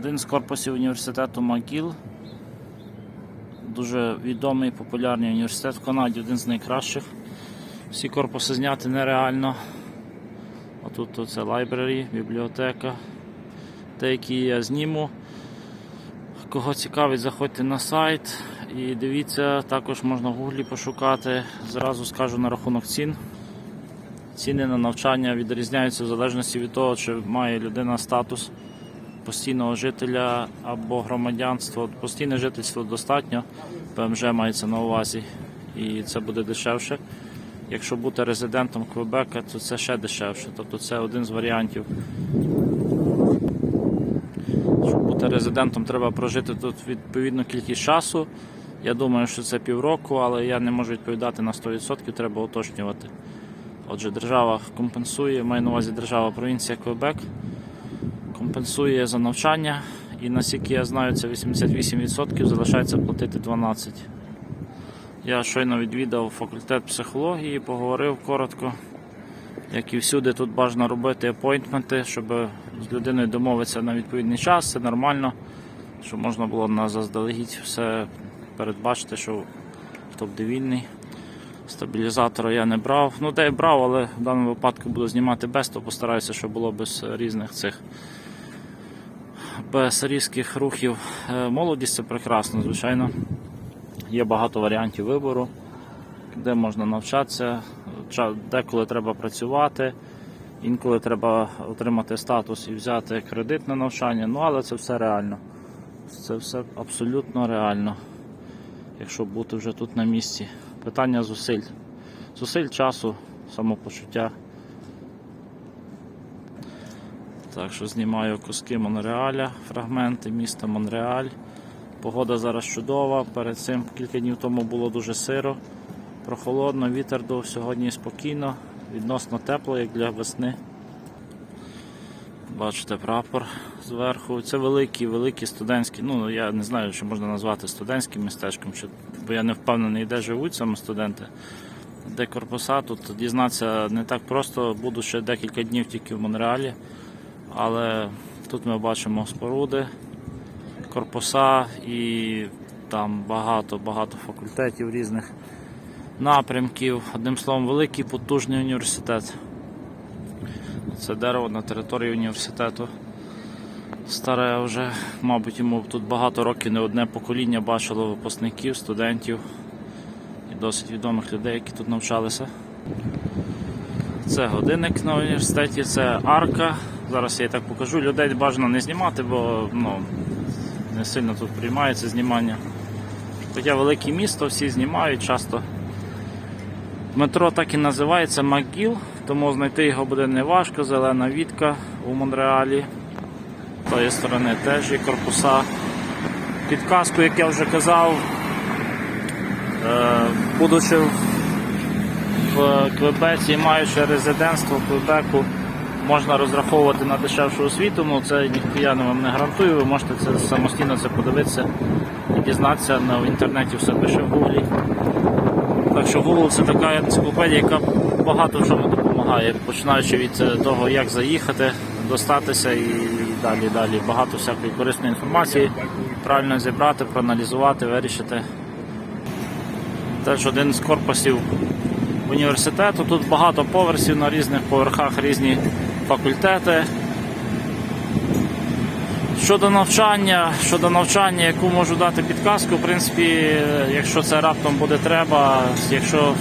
Один з корпусів університету МcGill. Дуже відомий популярний університет в Канаді, один з найкращих. Всі корпуси зняти нереально. Отут це лайбрері, бібліотека. Деякі я зніму. Кого цікавить, заходьте на сайт і дивіться, також можна в гуглі пошукати. Зразу скажу на рахунок цін. Ціни на навчання відрізняються в залежності від того, чи має людина статус постійного жителя або громадянство. Постійне жительство достатньо, ПМЖ мається на увазі, і це буде дешевше. Якщо бути резидентом Квебека, то це ще дешевше. Тобто це один з варіантів. Щоб бути резидентом, треба прожити тут відповідну кількість часу. Я думаю, що це півроку, але я не можу відповідати на 100%, треба уточнювати. Отже, держава компенсує, маю на увазі держава провінція Квебек, компенсує за навчання, і наскільки я знаю, це 88% залишається платити 12%. Я щойно відвідав факультет психології, поговорив коротко. Як і всюди, тут бажано робити апойнтменти, щоб з людиною домовитися на відповідний час, це нормально, щоб можна було на заздалегідь все передбачити, що хто буде вільний. Стабілізатора я не брав. Ну, де брав, але в даному випадку буду знімати без, то постараюся, щоб було без різних цих без різких рухів. Е, Молодість це прекрасно, звичайно. Є багато варіантів вибору, де можна навчатися, деколи треба працювати, інколи треба отримати статус і взяти кредит на навчання. Ну, але це все реально. Це все абсолютно реально, якщо бути вже тут на місці. Питання зусиль. Зусиль часу, самопочуття. Так що знімаю куски Монреаля, фрагменти міста Монреаль. Погода зараз чудова. Перед цим кілька днів тому було дуже сиро, прохолодно, вітер дув сьогодні спокійно, відносно тепло, як для весни. Бачите прапор зверху. Це великі, великі студентські. Ну я не знаю, чи можна назвати студентським містечком, бо я не впевнений, де живуть саме студенти. Де корпуса, тут дізнатися не так просто, буду ще декілька днів тільки в Монреалі. Але тут ми бачимо споруди, корпуса і там багато-багато факультетів різних напрямків. Одним словом, великий потужний університет. Це дерево на території університету. Старе вже, мабуть, йому тут багато років не одне покоління бачило випускників, студентів і досить відомих людей, які тут навчалися. Це годинник на університеті, це арка. Зараз я її так покажу. Людей бажано не знімати, бо ну, не сильно тут приймається знімання. Хоча велике місто, всі знімають часто. Метро так і називається МакГіл, тому знайти його буде неважко. Зелена вітка у Монреалі. З тої сторони теж є корпуса. Підказку, як я вже казав, е, будучи в Квебеці, маючи резидентство в Квебеку, можна розраховувати на дешевшу освіту, ну це ніхто я вам не гарантую, ви можете це самостійно це подивитися і дізнатися на в інтернеті все пише в Гуглі. Так що Google це така енциклопедія, яка багато в чому допомагає, починаючи від е, того, як заїхати, достатися і далі, далі. Багато всякої корисної інформації, правильно зібрати, проаналізувати, вирішити. Теж один з корпусів університету. Тут багато поверсів на різних поверхах різні факультети. Щодо навчання, щодо навчання, яку можу дати підказку, в принципі, якщо це раптом буде треба, якщо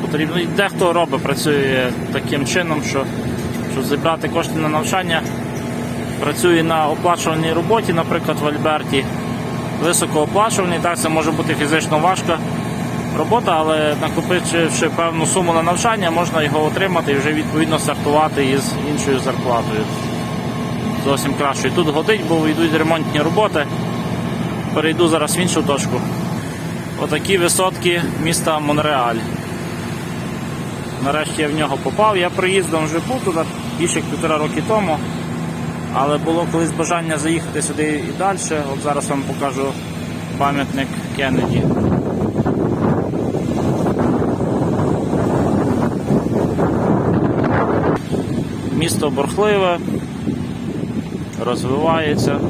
потрібно, дехто робить, працює таким чином, що щоб зібрати кошти на навчання, працює на оплачуваній роботі, наприклад, в Альберті, високооплачуваний, так це може бути фізично важко робота, але накопичивши певну суму на навчання, можна його отримати і вже відповідно стартувати із іншою зарплатою. Зовсім краще. Тут годить, бо йдуть ремонтні роботи. Перейду зараз в іншу точку. Отакі висотки міста Монреаль. Нарешті я в нього попав. Я приїздом вже був туди більше як півтора роки тому. Але було колись бажання заїхати сюди і далі. От зараз вам покажу пам'ятник Кеннеді. Місто бурхливе, розвивається.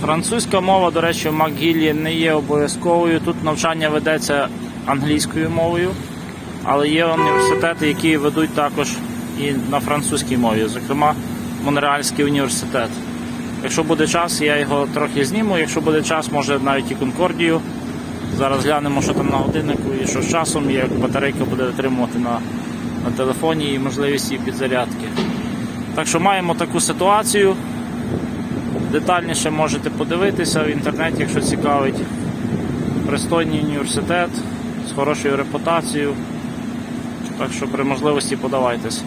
Французька мова, до речі, в МакГіллі не є обов'язковою. Тут навчання ведеться англійською мовою, але є університети, які ведуть також і на французькій мові, зокрема Монреальський університет. Якщо буде час, я його трохи зніму. Якщо буде час, може навіть і Конкордію. Зараз глянемо, що там на годиннику і що з часом, як батарейка буде витримувати на, на телефоні і можливість її підзарядки. Так що маємо таку ситуацію. Детальніше можете подивитися в інтернеті, якщо цікавить. Пристойний університет з хорошою репутацією. Так що при можливості подавайтесь.